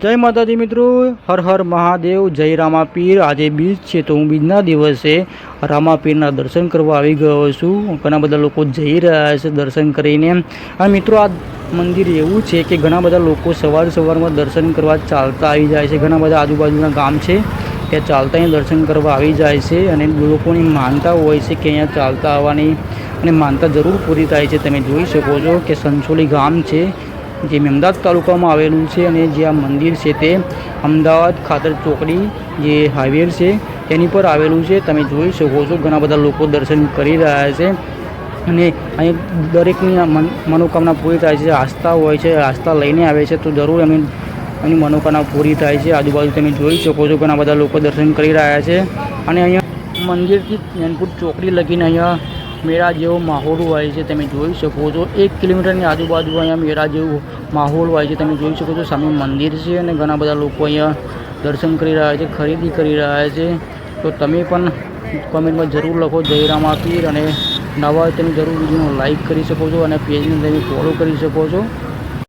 જય માતાજી મિત્રો, હર હર મહાદેવ, જય રામાપીર. આજે બીજ છે તો હું બીજના દિવસે રામાપીરના દર્શન કરવા આવી ગયો છું. ઘણા બધા લોકો જઈ રહ્યા છે દર્શન કરીને. આ મિત્રો, આ મંદિર એવું છે કે ઘણા બધા લોકો સવાર સવારમાં દર્શન કરવા ચાલતા આવી જાય છે. ઘણા બધા આજુબાજુના ગામ છે ત્યાં ચાલતા અહીં દર્શન કરવા આવી જાય છે અને લોકોની માનતા હોય છે કે અહીંયા ચાલતા આવવાની અને માનતા જરૂર પૂરી થાય છે. તમે જોઈ શકો છો કે સંસોલી ગામ છે જે મેમદાદ તાલુકામાં આવેલું છે અને જે આ મંદિર છે તે અમદાવાદ ખાતર ચોકડી જે હાઈવે છે તેની પર આવેલું છે. તમે જોઈ શકો છો ઘણા બધા લોકો દર્શન કરી રહ્યા છે અને અહીં દરેકની મનોકામના પૂરી થાય છે. આસ્થા હોય છે, આસ્થા લઈને આવે છે તો જરૂર એમની એમની મનોકામના પૂરી થાય છે. આજુબાજુ તમે જોઈ શકો છો ઘણા બધા લોકો દર્શન કરી રહ્યા છે અને અહીંયા મંદિરથી જ્ઞાનપુર ચોકડી લગીને અહીંયા મેળા જેવો માહોલ હોય છે. તમે જોઈ શકો છો એક કિલોમીટરની આજુબાજુ અહીંયા મેળા જેવું માહોલ હોય છે, તમે જોઈ શકો છો, સામે મંદિર છે અને ઘણા બધા લોકો અહીંયા દર્શન કરી રહ્યા છે, ખરીદી કરી રહ્યા છે. તો તમે પણ કોમેન્ટમાં જરૂર લખો જયરામ આપીર અને નવા હોય તમે જરૂર વિડીયોને લાઇક કરી શકો છો અને પેજને તમે ફોલો કરી શકો છો.